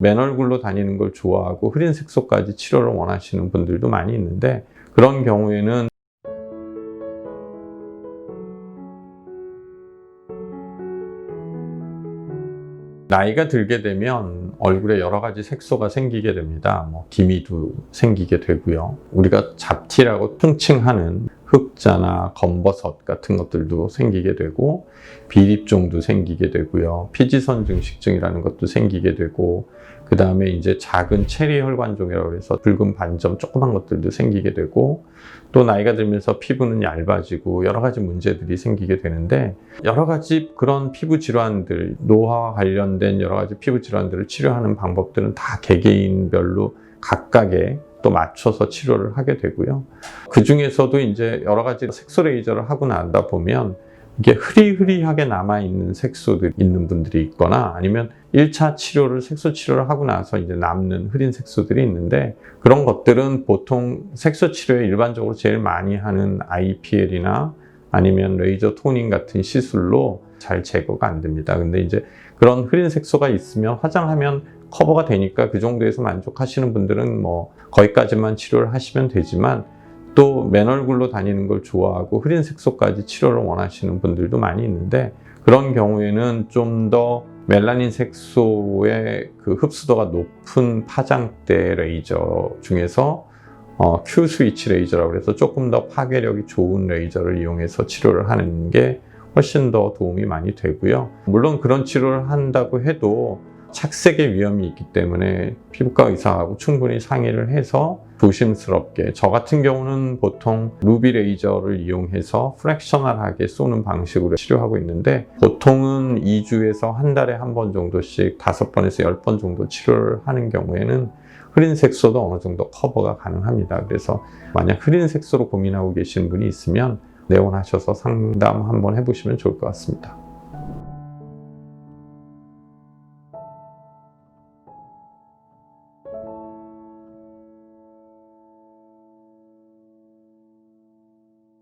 맨 얼굴로 다니는 걸 좋아하고 흐린 색소까지 치료를 원하시는 분들도 많이 있는데 그런 경우에는 나이가 들게 되면 얼굴에 여러 가지 색소가 생기게 됩니다. 뭐 기미도 생기게 되고요. 우리가 잡티라고 통칭하는 흑자나 검버섯 같은 것들도 생기게 되고 비립종도 생기게 되고요. 피지선 증식증이라는 것도 생기게 되고 그 다음에 이제 작은 체리 혈관종이라고 해서 붉은 반점 조그만 것들도 생기게 되고 또 나이가 들면서 피부는 얇아지고 여러 가지 문제들이 생기게 되는데 여러 가지 그런 피부 질환들 노화와 관련된 여러 가지 피부 질환들을 치료하는 방법들은 다 개개인별로 각각의 또 맞춰서 치료를 하게 되고요. 그 중에서도 이제 여러 가지 색소 레이저를 하고 나다 보면 이게 흐리흐리하게 남아있는 색소들이 있는 분들이 있거나 아니면 1차 치료를 색소 치료를 하고 나서 이제 남는 흐린 색소들이 있는데 그런 것들은 보통 색소 치료에 일반적으로 제일 많이 하는 IPL이나 아니면 레이저 토닝 같은 시술로 잘 제거가 안 됩니다. 근데 이제 그런 흐린 색소가 있으면 화장하면 커버가 되니까 그 정도에서 만족하시는 분들은 뭐 거기까지만 치료를 하시면 되지만 또 맨 얼굴로 다니는 걸 좋아하고 흐린 색소까지 치료를 원하시는 분들도 많이 있는데 그런 경우에는 좀 더 멜라닌 색소의 그 흡수도가 높은 파장대 레이저 중에서 어, Q 스위치 레이저라고 해서 조금 더 파괴력이 좋은 레이저를 이용해서 치료를 하는 게 훨씬 더 도움이 많이 되고요. 물론 그런 치료를 한다고 해도 착색의 위험이 있기 때문에 피부과 의사하고 충분히 상의를 해서 조심스럽게 저 같은 경우는 보통 루비 레이저를 이용해서 프랙셔널하게 쏘는 방식으로 치료하고 있는데 보통은 2주에서 한 달에 한 번 정도씩 5번에서 10번 정도 치료를 하는 경우에는 흐린 색소도 어느 정도 커버가 가능합니다. 그래서 만약 흐린 색소로 고민하고 계시는 분이 있으면 내원하셔서 상담 한번 해보시면 좋을 것 같습니다.